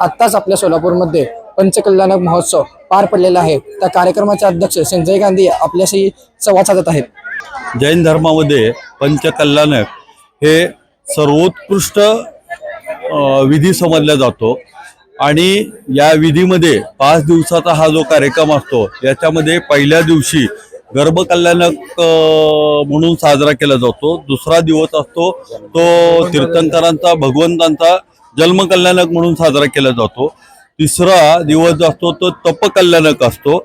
आत्ताच आपल्या सोलापूरमध्ये पंचकल्याणक महोत्सव पार पडलेला आहे. त्या कार्यक्रमाचे अध्यक्ष संजय गांधी आपल्याशी संवाद साधत आहेत. जैन धर्मामध्ये पंचकल्याणक हे सर्वोत्कृष्ट विधी समजला जातो. आणि या विधीमध्ये पाच दिवसाचा हा जो कार्यक्रम असतो याच्यामध्ये पहिल्या दिवशी गर्भकल्याणक म्हणून साजरा केला जातो. दुसरा दिवस असतो तो तीर्थंकरांचा भगवंतांचा जन्मकल्याणक म्हणून साजरा केला जातो. तिसरा दिवस जो असतो तो तपकल्याणक असतो.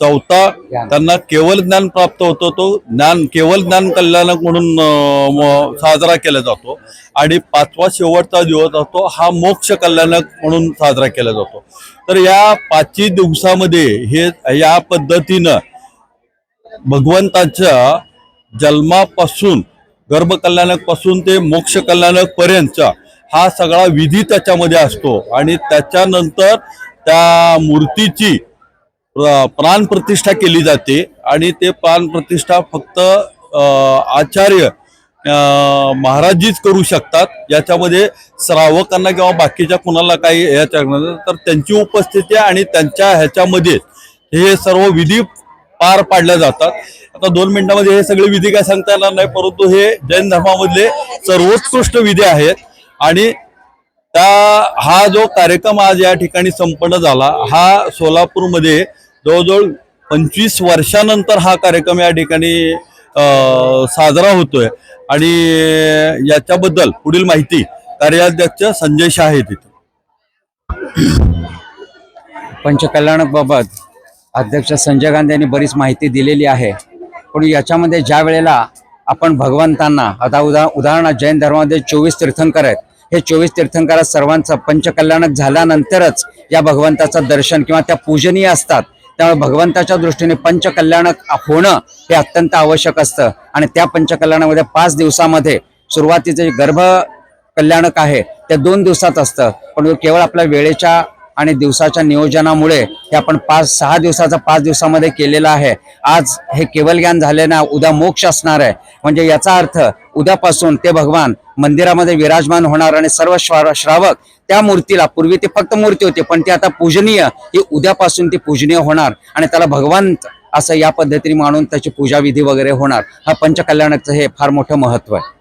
चौथा त्यांना केवळ ज्ञान प्राप्त होतो तो ज्ञान केवळ ज्ञान कल्याणक म्हणून साजरा केला जातो. आणि पाचवा शेवटचा दिवस असतो हा मोक्ष कल्याणक म्हणून साजरा केला जातो. तर या पाचही दिवसामध्ये हे या पद्धतीनं भगवंताच्या जन्मापासून गर्भकल्याणकपासून ते मोक्ष कल्याणक पर्यंतच्या हा सगळा विधी त्याच्यामध्ये असतो. आणि त्याच्यानंतर त्या मूर्तीची प्राणप्रतिष्ठा केली जाते. आणि ते प्राणप्रतिष्ठा फक्त आचार्य महाराजजीच करू शकतात. याच्यामध्ये श्रावकांना किंवा बाकीच्या कुणाला काही याच्या तर त्यांची उपस्थिती आणि त्यांच्या ह्याच्यामध्ये हे सर्व विधी पार पाडल्या जातात. आता दोन मिनिटांमध्ये हे सगळे विधी काय सांगता येणार नाही परंतु हे जैन धर्मामधले सर्वोत्कृष्ट विधी आहेत. आणि त्या हा जो कार्यक्रम आज या ठिकाणी संपन्न झाला हा सोलापूरमध्ये जवळजवळ पंचवीस वर्षानंतर हा कार्यक्रम या ठिकाणी साजरा होतोय. आणि याच्याबद्दल पुढील माहिती कार्याध्यक्ष संजय शाह आहेत तिथे पंचकल्याणबाबत अध्यक्ष संजय गांधी यांनी बरीच माहिती दिलेली आहे. पण याच्यामध्ये ज्या वेळेला आपण भगवंतांना आता उदा उदाहरणार्थ जैन धर्मामध्ये चोवीस तीर्थंकर आहेत हे चोवीस तीर्थंकर सर्वांचं पंचकल्याणक झाल्यानंतरच या भगवंताचं दर्शन किंवा त्या पूजनीय असतात त्यामुळे भगवंताच्या दृष्टीने पंचकल्याणक होणं हे अत्यंत आवश्यक असतं. आणि त्या पंचकल्याणामध्ये पाच दिवसामध्ये सुरुवातीचे गर्भ कल्याणक आहे ते दोन दिवसात असतं. पण केवळ आपल्या वेळेच्या आणि दिवसाच्या नियोजनामुळे हे आपण पाच सहा दिवसाचा पाच दिवसामध्ये केलेलं आहे. आज हे केवल ज्ञान झाले ना उद्या मोक्ष असणार आहे. म्हणजे याचा अर्थ उद्यापासून ते भगवान मंदिरामध्ये विराजमान होणार आणि सर्व श्रावक त्या मूर्तीला पूर्वी ते फक्त मूर्ती होती पण ती आता पूजनीय ही उद्यापासून ती पूजनीय होणार आणि त्याला भगवंत असं या पद्धतीने मानून त्याची पूजाविधी वगैरे होणार. हा पंचकल्याणाचं हे फार मोठं महत्त्व आहे.